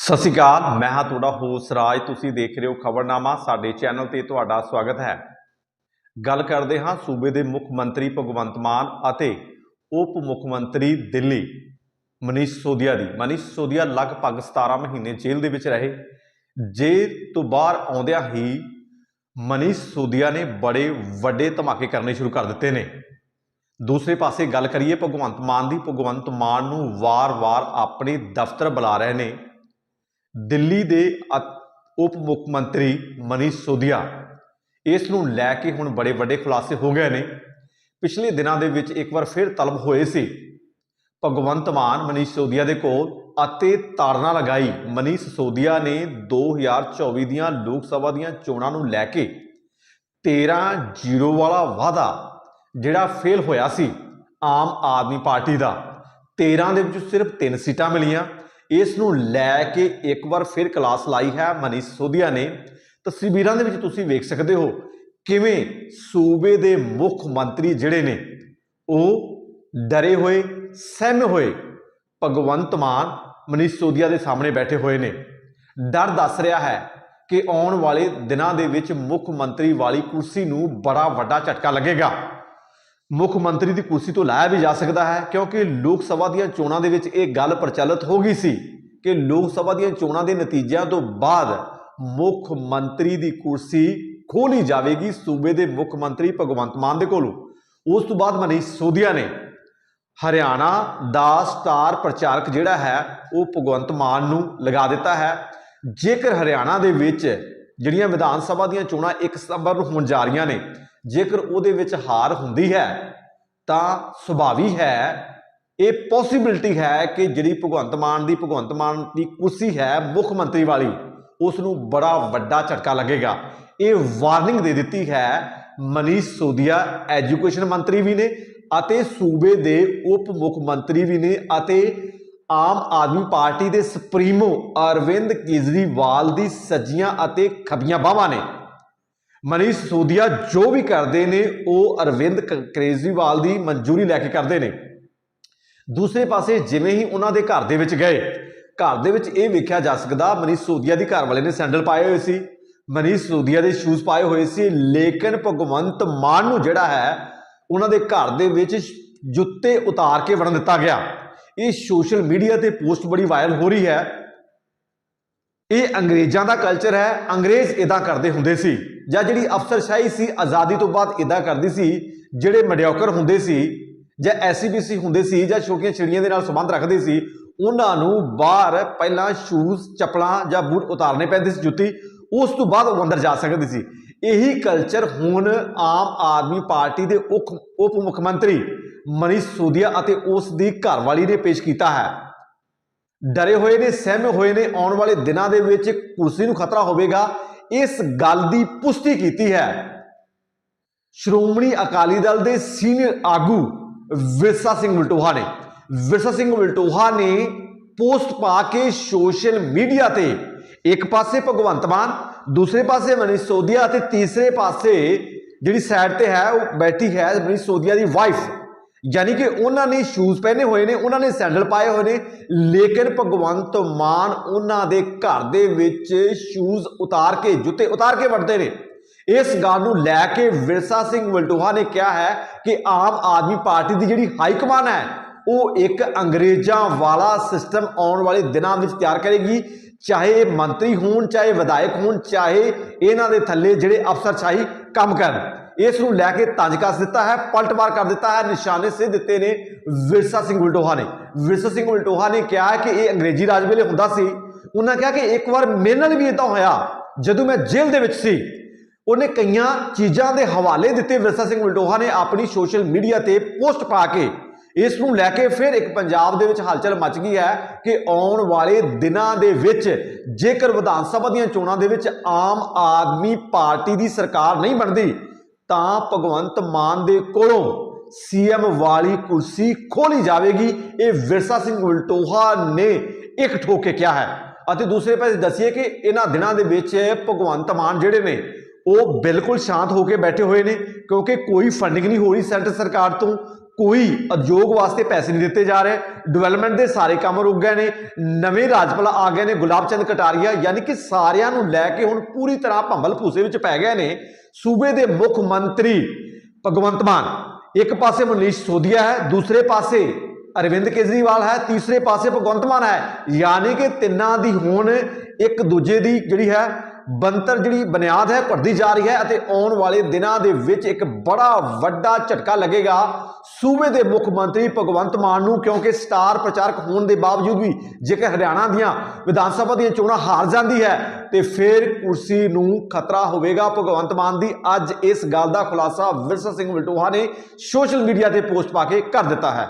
ਸਤਿ ਸ਼੍ਰੀ ਅਕਾਲ, ਮੈਂ ਹਾਂ ਤੁਹਾਡਾ ਹੋਸ ਰਾਜ। ਤੁਸੀਂ ਦੇਖ ਰਹੇ ਹੋ ਖਬਰਨਾਮਾ, ਸਾਡੇ ਚੈਨਲ ਤੇ ਤੁਹਾਡਾ ਸਵਾਗਤ ਹੈ। ਗੱਲ ਕਰਦੇ ਹਾਂ ਸੂਬੇ ਦੇ ਮੁੱਖ ਮੰਤਰੀ ਭਗਵੰਤ ਮਾਨ ਅਤੇ ਉਪ ਮੁੱਖ ਮੰਤਰੀ ਦਿੱਲੀ, ਮਨੀਸ਼ ਸੋਦੀਆ ਦੀ। ਮਨੀਸ਼ ਸੋਦੀਆ ਲਗਭਗ 17 ਮਹੀਨੇ ਜੇਲ੍ਹ ਦੇ ਵਿੱਚ ਰਹੇ। ਜੇਲ੍ਹ ਤੋਂ ਬਾਹਰ ਆਉਂਦਿਆਂ ਹੀ ਮਨੀਸ਼ ਸੋਦੀਆ ਨੇ ਬੜੇ ਵੱਡੇ ਧਮਾਕੇ ਕਰਨੇ ਸ਼ੁਰੂ ਕਰ ਦਿੱਤੇ ਨੇ। ਦੂਸਰੇ ਪਾਸੇ ਗੱਲ ਕਰੀਏ ਭਗਵੰਤ ਮਾਨ ਦੀ। ਭਗਵੰਤ ਮਾਨ ਨੂੰ ਵਾਰ-ਵਾਰ ਆਪਣੇ ਦਫ਼ਤਰ ਬੁਲਾ ਰਹੇ ਨੇ। ਦਿੱਲੀ ਦੇ ਅ- ਉਪ ਮੁੱਖ ਮੰਤਰੀ ਮਨੀਸ਼ ਸੋਦੀਆ ਇਸ ਨੂੰ ਲੈ ਕੇ ਹੁਣ ਬੜੇ ਵੱਡੇ ਖੁਲਾਸੇ ਹੋ ਗਏ ਨੇ। ਪਿਛਲੇ ਦਿਨਾਂ ਦੇ ਵਿੱਚ ਇੱਕ ਵਾਰ ਫਿਰ ਤਲਬ ਹੋਏ ਸੀ। ਭਗਵੰਤ ਮਾਨ ਮਨੀਸ਼ ਸੋਦੀਆ ਦੇ ਕੋਲ ਅਤੇ ਤਾਰਨਾ ਲਗਾਈ। ਮਨੀਸ਼ ਸੋਦੀਆ ਨੇ 2024 ਦੀਆਂ ਲੋਕ ਸਭਾ ਦੀਆਂ ਚੋਣਾਂ ਨੂੰ ਲੈ ਕੇ 13 ਜ਼ੀਰੋ ਵਾਲਾ ਵਾਅਦਾ, ਜਿਹੜਾ ਫੇਲ ਹੋਇਆ ਸੀ ਆਮ ਆਦਮੀ ਪਾਰਟੀ ਦਾ। 13 ਦੇ ਵਿੱਚ ਸਿਰਫ 3 ਸੀਟਾਂ ਮਿਲੀਆਂ। ਇਸ ਨੂੰ ਲੈ ਕੇ ਇੱਕ ਵਾਰ ਫਿਰ ਕਲਾਸ ਲਾਈ ਹੈ ਮਨੀਸ਼ ਸੋਧੀਆ ਨੇ। ਤਸਵੀਰਾਂ ਦੇ ਵਿੱਚ ਤੁਸੀਂ ਵੇਖ ਸਕਦੇ ਹੋ ਕਿਵੇਂ ਸੂਬੇ ਦੇ ਮੁੱਖ ਮੰਤਰੀ ਜਿਹੜੇ ਨੇ, ਉਹ ਡਰੇ ਹੋਏ, ਸਹਿਮੇ ਹੋਏ, ਭਗਵੰਤ ਮਾਨ ਮਨੀਸ਼ ਸੋਧੀਆ ਦੇ ਸਾਹਮਣੇ ਬੈਠੇ ਹੋਏ ਨੇ। ਡਰ ਦੱਸ ਰਿਹਾ ਹੈ ਕਿ ਆਉਣ ਵਾਲੇ ਦਿਨਾਂ ਦੇ ਵਿੱਚ ਮੁੱਖ ਮੰਤਰੀ ਵਾਲੀ ਕੁਰਸੀ ਨੂੰ ਬੜਾ ਵੱਡਾ ਝਟਕਾ ਲੱਗੇਗਾ। ਮੁੱਖ ਮੰਤਰੀ ਦੀ ਕੁਰਸੀ ਤੋਂ ਲਾਇਆ ਵੀ ਜਾ ਸਕਦਾ ਹੈ, ਕਿਉਂਕਿ ਲੋਕ ਸਭਾ ਦੀਆਂ ਚੋਣਾਂ ਦੇ ਵਿੱਚ ਇਹ ਗੱਲ ਪ੍ਰਚਲਿਤ ਹੋ ਗਈ ਸੀ ਕਿ ਲੋਕ ਸਭਾ ਦੀਆਂ ਚੋਣਾਂ ਦੇ ਨਤੀਜਿਆਂ ਤੋਂ ਬਾਅਦ ਮੁੱਖ ਮੰਤਰੀ ਦੀ ਕੁਰਸੀ ਖੋਲੀ ਜਾਵੇਗੀ ਸੂਬੇ ਦੇ ਮੁੱਖ ਮੰਤਰੀ ਭਗਵੰਤ ਮਾਨ ਦੇ ਕੋਲੋਂ। ਉਸ ਤੋਂ ਬਾਅਦ ਮਨੀਸ਼ ਸੋਧੀਆ ਨੇ ਹਰਿਆਣਾ ਦਾ ਸਟਾਰ ਪ੍ਰਚਾਰਕ ਜਿਹੜਾ ਹੈ, ਉਹ ਭਗਵੰਤ ਮਾਨ ਨੂੰ ਲਗਾ ਦਿੱਤਾ ਹੈ। ਜੇਕਰ ਹਰਿਆਣਾ ਦੇ ਵਿੱਚ ਜਿਹੜੀਆਂ ਵਿਧਾਨ ਸਭਾ ਦੀਆਂ ਚੋਣਾਂ 1 ਸਤੰਬਰ ਨੂੰ ਹੋਣ ਜਾ ਰਹੀਆਂ ਨੇ, ਜੇਕਰ ਉਹਦੇ ਵਿੱਚ ਹਾਰ ਹੁੰਦੀ ਹੈ, ਤਾਂ ਸੁਭਾਵੀ ਹੈ, ਇਹ ਪੋਸਿਬਿਲਿਟੀ ਹੈ ਕਿ ਜਿਹੜੀ ਭਗਵੰਤ ਮਾਨ ਦੀ, ਭਗਵੰਤ ਮਾਨ ਦੀ ਕੁਰਸੀ ਹੈ ਮੁੱਖ ਮੰਤਰੀ ਵਾਲੀ ਉਸ ਨੂੰ ਬੜਾ ਵੱਡਾ ਝਟਕਾ ਲੱਗੇਗਾ। ਇਹ ਵਾਰਨਿੰਗ ਦੇ ਦਿੱਤੀ ਹੈ, ਮਨੀਸ਼ ਸੋਦੀਆ ਐਜੂਕੇਸ਼ਨ ਮੰਤਰੀ ਵੀ ਨੇ ਅਤੇ ਸੂਬੇ ਦੇ ਉਪ ਮੁੱਖ ਮੰਤਰੀ ਵੀ ਨੇ ਅਤੇ ਆਮ ਆਦਮੀ ਪਾਰਟੀ ਦੇ ਸੁਪਰੀਮੋ ਅਰਵਿੰਦ ਕੇਜਰੀਵਾਲ ਦੀ ਸੱਜੀਆਂ ਅਤੇ ਖੱਬੀਆਂ ਬਾਹਾਂ ਨੇ। ਮਨੀਸ਼ ਸੋਦੀਆ ਜੋ ਵੀ ਕਰਦੇ ਨੇ, ਉਹ ਅਰਵਿੰਦ ਕ- ਕੇਜਰੀਵਾਲ ਦੀ ਮਨਜ਼ੂਰੀ ਲੈ ਕੇ ਕਰਦੇ ਨੇ। ਦੂਸਰੇ ਪਾਸੇ ਜਿਵੇਂ ਹੀ ਉਹਨਾਂ ਦੇ ਘਰ ਦੇ ਵਿੱਚ ਗਏ, ਘਰ ਦੇ ਵਿੱਚ ਇਹ ਵੇਖਿਆ ਜਾ ਸਕਦਾ, ਮਨੀਸ਼ ਸੋਦੀਆ ਦੀ ਘਰ ਵਾਲੇ ਨੇ ਸੈਂਡਲ ਪਾਏ ਹੋਏ ਸੀ। ਮਨੀਸ਼ ਸੋਦੀਆ ਦੇ ਸ਼ੂਜ਼ ਪਾਏ ਹੋਏ ਸੀ, ਲੇਕਿਨ ਭਗਵੰਤ ਮਾਨ ਨੂੰ ਜਿਹੜਾ ਹੈ, ਉਹਨਾਂ ਦੇ ਘਰ ਦੇ ਵਿੱਚ ਜੁੱਤੇ ਉਤਾਰ ਕੇ ਵੜਨ ਦਿੱਤਾ ਗਿਆ। ਇਹ ਸੋਸ਼ਲ ਮੀਡੀਆ ਤੇ ਪੋਸਟ ਬੜੀ ਵਾਇਰਲ ਹੋ ਰਹੀ ਹੈ। ਇਹ ਅੰਗਰੇਜ਼ਾਂ ਦਾ ਕਲਚਰ ਹੈ, ਅੰਗਰੇਜ਼ ਇਦਾਂ ਕਰਦੇ ਹੁੰਦੇ ਸੀ। ਜਾਂ ਜਿਹੜੀ ਅਫਸਰਸ਼ਾਹੀ ਸੀ, ਆਜ਼ਾਦੀ ਤੋਂ ਬਾਅਦ ਇਦਾਂ ਕਰਦੀ ਸੀ, ਜਿਹੜੇ ਮਡਿਓਕਰ ਹੁੰਦੇ ਸੀ, ਜਾਂ ਐਸਸੀਬੀਸੀ ਹੁੰਦੇ ਸੀ, ਜਾਂ ਛੋਟੀਆਂ ਛਿੜੀਆਂ ਦੇ ਨਾਲ ਸੰਬੰਧ ਰੱਖਦੇ ਸੀ, ਉਹਨਾਂ ਨੂੰ ਬਾਹਰ ਪਹਿਲਾਂ ਸ਼ੂਜ਼ ਚੱਪਲਾਂ ਜਾਂ ਬੂਟ ਉਤਾਰਨੇ ਪੈਂਦੇ ਸੀ ਜੁੱਤੀ, ਉਸ ਤੋਂ ਬਾਅਦ ਉਹ ਅੰਦਰ ਜਾ ਸਕਦੇ ਸੀ। ਇਹੀ ਕਲਚਰ ਹੁਣ ਆਮ ਆਦਮੀ ਪਾਰਟੀ ਦੇ ਉਪ ਉਪ ਮੁੱਖ ਮੰਤਰੀ ਮਨੀਸ਼ ਸੋਦੀਆ ਅਤੇ ਉਸ ਦੀ ਘਰਵਾਲੀ ਨੇ ਪੇਸ਼ ਕੀਤਾ ਹੈ। ਡਰੇ ਹੋਏ ਨੇ, ਸਹਿਮੇ ਹੋਏ ਨੇ, ਆਉਣ ਵਾਲੇ ਦਿਨਾਂ ਦੇ ਵਿੱਚ ਕੁਰਸੀ ਨੂੰ ਖਤਰਾ ਹੋਵੇਗਾ। ਇਸ ਗੱਲ ਦੀ ਪੁਸ਼ਟੀ ਕੀਤੀ ਹੈ। ਸ਼੍ਰੋਮਣੀ ਅਕਾਲੀ ਦਲ ਦੇ ਸੀਨੀਅਰ ਆਗੂ ਵਿਰਸਾ ਸਿੰਘ ਮਲਟੋਹਾ ਨੇ। ਵਿਰਸਾ ਸਿੰਘ ਮਲਟੋਹਾ ਨੇ ਪੋਸਟ ਪਾ ਕੇ ਸੋਸ਼ਲ ਮੀਡੀਆ ਤੇ ਇੱਕ ਪਾਸੇ ਭਗਵੰਤ ਮਾਨ, ਦੂਸਰੇ ਪਾਸੇ ਮਨੀਸ਼ ਸੋਦੀਆ ਅਤੇ ਤੀਸਰੇ ਪਾਸੇ ਜਿਹੜੀ ਸਾਈਡ ਤੇ ਹੈ, ਉਹ ਬੈਠੀ ਹੈ ਮਨੀਸ਼ ਸੋਦੀਆ ਦੀ ਵਾਈਫ ਯਾਨੀ ਕਿ ਉਹਨਾਂ ਨੇ ਸ਼ੂਜ਼ ਪਹਿਨੇ ਹੋਏ ਨੇ, ਉਹਨਾਂ ਨੇ ਸੈਂਡਲ ਪਾਏ ਹੋਏ ਨੇ, ਲੇਕਿਨ ਭਗਵੰਤ ਮਾਨ ਉਹਨਾਂ ਦੇ ਘਰ ਦੇ ਵਿੱਚ ਸ਼ੂਜ਼ ਉਤਾਰ ਕੇ, ਜੁੱਤੇ ਉਤਾਰ ਕੇ ਵੜਦੇ ਨੇ। ਇਸ ਗੱਲ ਨੂੰ ਲੈ ਕੇ ਵਿਰਸਾ ਸਿੰਘ ਮਲਟੋਹਾ ਨੇ ਕਿਹਾ ਹੈ ਕਿ ਆਮ ਆਦਮੀ ਪਾਰਟੀ ਦੀ ਜਿਹੜੀ ਹਾਈ ਕਮਾਨ ਹੈ ਉਹ ਇੱਕ ਅੰਗਰੇਜ਼ਾਂ ਵਾਲਾ ਸਿਸਟਮ ਆਉਣ ਵਾਲੇ ਦਿਨਾਂ ਵਿੱਚ ਤਿਆਰ ਕਰੇਗੀ। ਚਾਹੇ ਇਹ ਮੰਤਰੀ ਹੋਣ, ਚਾਹੇ ਵਿਧਾਇਕ ਹੋਣ, ਚਾਹੇ ਇਹਨਾਂ ਦੇ ਥੱਲੇ ਜਿਹੜੇ ਅਫਸਰਸ਼ਾਹੀ ਕੰਮ ਕਰਨ। ਇਸ ਨੂੰ ਲੈ ਕੇ ਤੰਜ ਕੱਸ ਦਿੱਤਾ ਹੈ ਪਲਟਵਾਰ ਕਰ ਦਿੱਤਾ ਹੈ, ਨਿਸ਼ਾਨੇ ਸੇ ਦਿੱਤੇ ਨੇ ਵਿਰਸਾ ਸਿੰਘ ਉਲਟੋਹਾ ਨੇ। ਵਿਰਸਾ ਸਿੰਘ ਉਲਟੋਹਾ ਨੇ ਕਿਹਾ ਕਿ ਇਹ ਅੰਗਰੇਜ਼ੀ ਰਾਜ ਵੇਲੇ ਹੁੰਦਾ ਸੀ। ਉਹਨਾਂ ਕਿਹਾ ਕਿ ਇੱਕ ਵਾਰ ਮੇਰੇ ਨਾਲ ਵੀ ਇਦਾਂ ਹੋਇਆ, ਜਦੋਂ ਮੈਂ ਜੇਲ੍ਹ ਦੇ ਵਿੱਚ ਸੀ। ਉਹਨੇ ਕਈਆਂ ਚੀਜ਼ਾਂ ਦੇ ਹਵਾਲੇ ਦਿੱਤੇ ਵਿਰਸਾ ਸਿੰਘ ਉਲਟੋਹਾ ਨੇ ਆਪਣੀ ਸੋਸ਼ਲ ਮੀਡੀਆ ਤੇ ਪੋਸਟ ਪਾ ਕੇ। ਇਸ ਨੂੰ ਲੈ ਕੇ ਫਿਰ ਇੱਕ ਪੰਜਾਬ ਦੇ ਵਿੱਚ ਹਲਚਲ ਮਚ ਗਈ ਹੈ ਕਿ ਆਉਣ ਵਾਲੇ ਦਿਨਾਂ ਦੇ ਵਿੱਚ ਜੇਕਰ ਵਿਧਾਨ ਸਭਾ ਦੀਆਂ ਚੋਣਾਂ ਦੇ ਵਿੱਚ ਆਮ ਆਦਮੀ ਪਾਰਟੀ ਦੀ ਸਰਕਾਰ ਨਹੀਂ ਬਣਦੀ, ਤਾਂ ਭਗਵੰਤ ਮਾਨ ਦੇ ਕੋਲੋਂ ਸੀਐਮ ਵਾਲੀ ਕੁਰਸੀ ਖੋਲੀ ਜਾਵੇਗੀ। ਇਹ ਵਿਰਸਾ ਸਿੰਘ ਉਲਟੋਹਾ ਨੇ ਇੱਕ ਠੋਕ ਕੇ ਕਿਹਾ ਹੈ। ਅਤੇ ਦੂਸਰੇ ਪਾਸੇ ਦੱਸੀਏ ਕਿ ਇਹਨਾਂ ਦਿਨਾਂ ਦੇ ਵਿੱਚ ਭਗਵੰਤ ਮਾਨ ਜਿਹੜੇ ਨੇ, ਉਹ ਬਿਲਕੁਲ ਸ਼ਾਂਤ ਹੋ ਕੇ ਬੈਠੇ ਹੋਏ ਨੇ, ਕਿਉਂਕਿ ਕੋਈ ਫੰਡਿੰਗ ਨਹੀਂ ਹੋ ਰਹੀ ਸੈਂਟਰ ਸਰਕਾਰ ਤੋਂ। ਕੋਈ ਉਦਯੋਗ ਵਾਸਤੇ ਪੈਸੇ ਨਹੀਂ ਦਿੱਤੇ ਜਾ ਰਹੇ। ਡਿਵੈਲਪਮੈਂਟ ਦੇ ਸਾਰੇ ਕੰਮ ਰੁਕ ਗਏ ਨੇ। ਨਵੇਂ ਰਾਜਪਾਲ ਆ ਗਏ ਨੇ ਗੁਲਾਬ ਚੰਦ ਕਟਾਰੀਆ, ਯਾਨੀ ਕਿ ਸਾਰਿਆਂ ਨੂੰ ਲੈ ਕੇ ਹੁਣ ਪੂਰੀ ਤਰ੍ਹਾਂ ਭੰਬਲ ਭੂਸੇ ਵਿੱਚ ਪੈ ਗਏ ਨੇ। ਸੂਬੇ ਦੇ ਮੁੱਖ ਮੰਤਰੀ ਭਗਵੰਤ ਮਾਨ, ਇੱਕ ਪਾਸੇ ਮਨੀਸ਼ ਸੋਧੀਆ ਹੈ, ਦੂਸਰੇ ਪਾਸੇ ਅਰਵਿੰਦ ਕੇਜਰੀਵਾਲ ਹੈ, ਤੀਸਰੇ ਪਾਸੇ ਭਗਵੰਤ ਮਾਨ ਹੈ। ਯਾਨੀ ਕਿ ਤਿੰਨਾਂ ਦੀ ਹੁਣ ਇੱਕ ਦੂਜੇ ਦੀ ਜਿਹੜੀ ਹੈ ਬਣਤਰ ਜਿਹੜੀ ਬੁਨਿਆਦ ਹੈ, ਭਰਦੀ ਜਾ ਰਹੀ ਹੈ ਅਤੇ ਆਉਣ ਵਾਲੇ ਦਿਨਾਂ ਦੇ ਵਿੱਚ ਇੱਕ ਬੜਾ ਵੱਡਾ ਝਟਕਾ ਲੱਗੇਗਾ ਸੂਬੇ ਦੇ ਮੁੱਖ ਮੰਤਰੀ ਭਗਵੰਤ ਮਾਨ ਨੂੰ, ਕਿਉਂਕਿ ਸਟਾਰ ਪ੍ਰਚਾਰਕ ਹੋਣ ਦੇ ਬਾਵਜੂਦ ਵੀ ਜੇਕਰ ਹਰਿਆਣਾ ਦੀਆਂ ਵਿਧਾਨ ਸਭਾ ਦੀਆਂ ਚੋਣਾਂ ਹਾਰ ਜਾਂਦੀ ਹੈ, ਤੇ ਫਿਰ ਕੁਰਸੀ ਨੂੰ ਖਤਰਾ ਹੋਵੇਗਾ ਭਗਵੰਤ ਮਾਨ ਦੀ। ਅੱਜ ਇਸ ਗੱਲ ਦਾ ਖੁਲਾਸਾ ਵਿਰਸਾ ਸਿੰਘ ਵਲਟੋਹਾ ਨੇ ਸੋਸ਼ਲ ਮੀਡੀਆ ਤੇ ਪੋਸਟ ਪਾ ਕੇ ਕਰ ਦਿੱਤਾ ਹੈ।